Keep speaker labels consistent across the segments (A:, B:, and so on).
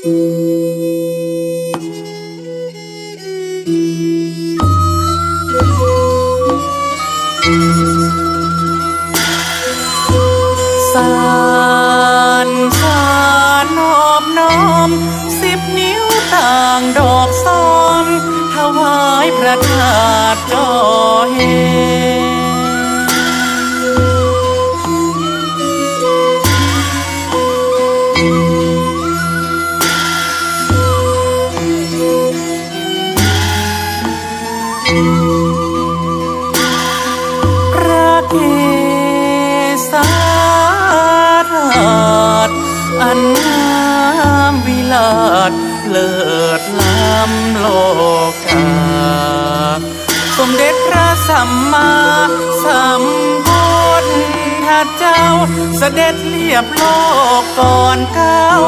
A: สานสานนอบน้อม สิบนิ้วต่างดอกซ้อมถวายพระธาตุจอเฮ เกศาธาตุอันงามวิลาศเลิศล้ำโลกา สมเด็จพระสัมมาสัมพุทธเจ้า เสด็จเรียบโลกก่อนก้าว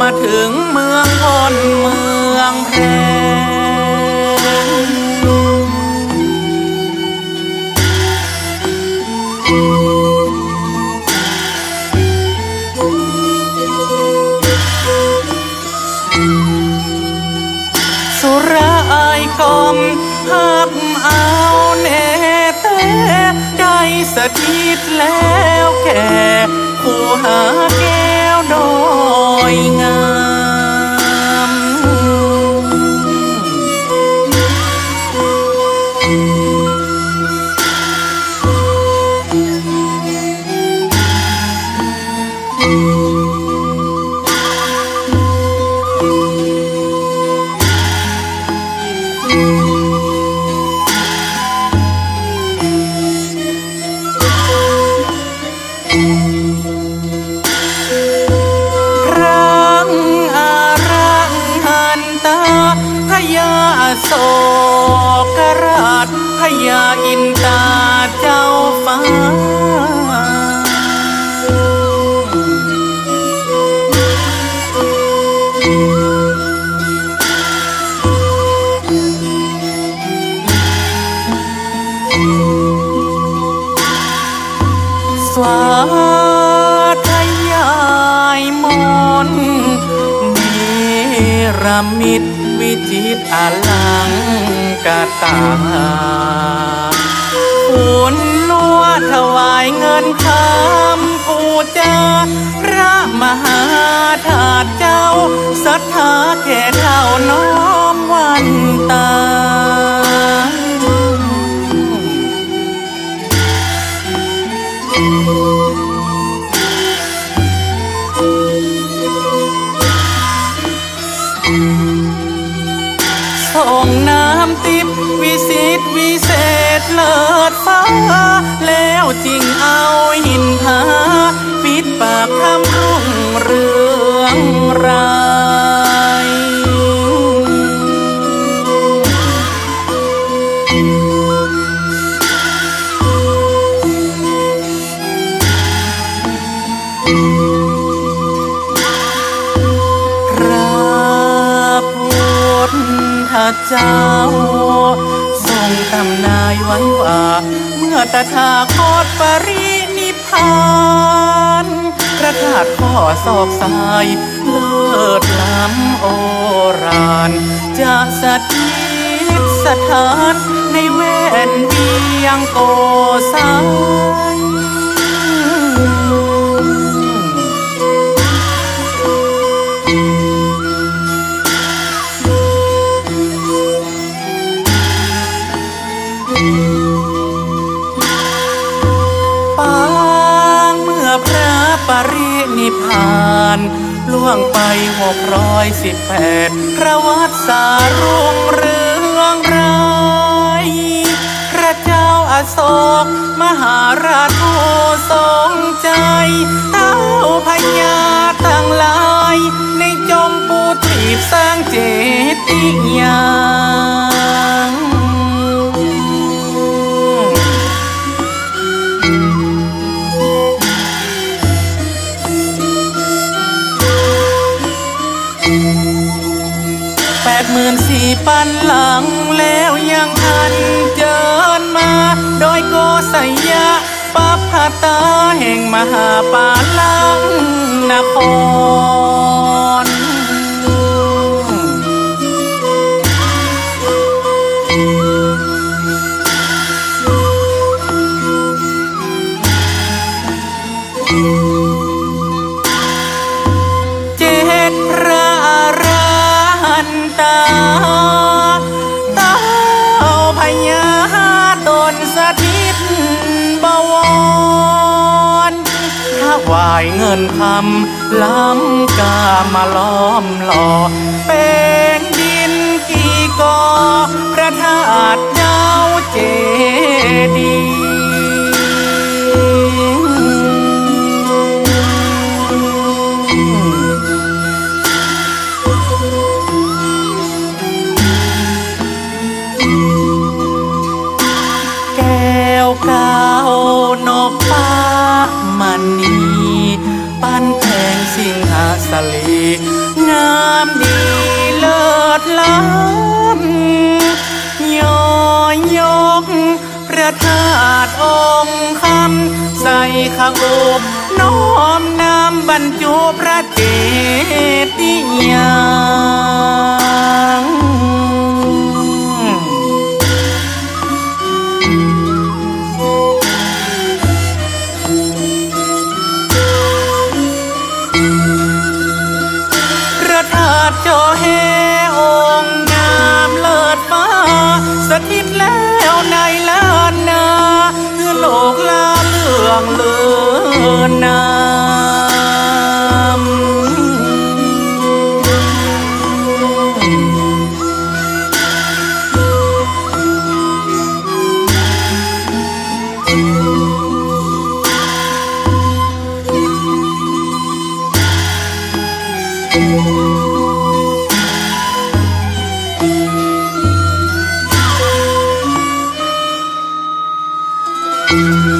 A: มาถึงเมืองคนเมืองแพร หักเอาแน่แต่ได้สถิตแล้วแก่ผู้หาแก้วดอยงาม สวาทยายมนเนรมิตวิจิตรอลังกตาคุณลัวถวายเงินคำปูจา เลิศฟ้า แล้วจริงเอาหินผาปิดปากคำรุ่งเรืองรายพระพุทธเจ้าทรงทำน ว้ว่าเมื่อตถาคตปรินิพานพระธาตุข้อศอกสายเลิศล้ำโอรานจะสถิตสถานในเวนเวียงโกสา ปางเมื่อพระปรินิพานล่วงไปหกร้อยสิบแปดพระวัดสารุ่งเรืองรายพระเจ้าอาโศกมหาราชผู้ทรงใจเต้าพญาตั้งหลาย ในจมปูทีบสร้างเจติยา มื่นสี่ปันหลังแล้วยังอันเจิญมา โดยโกสยะปัปพตาแห่งมหาปาลังนคร วายเงินคำล้ำกามาล้อมหล่อ เป็นดินกี่กอพระธาตุเจ้าเจดี สลีงามดีเลิศล้ำยอยกพระธาตุองค์คำใส่ข้างอบน้อมนำบรรจุพระเจดีย์
B: เ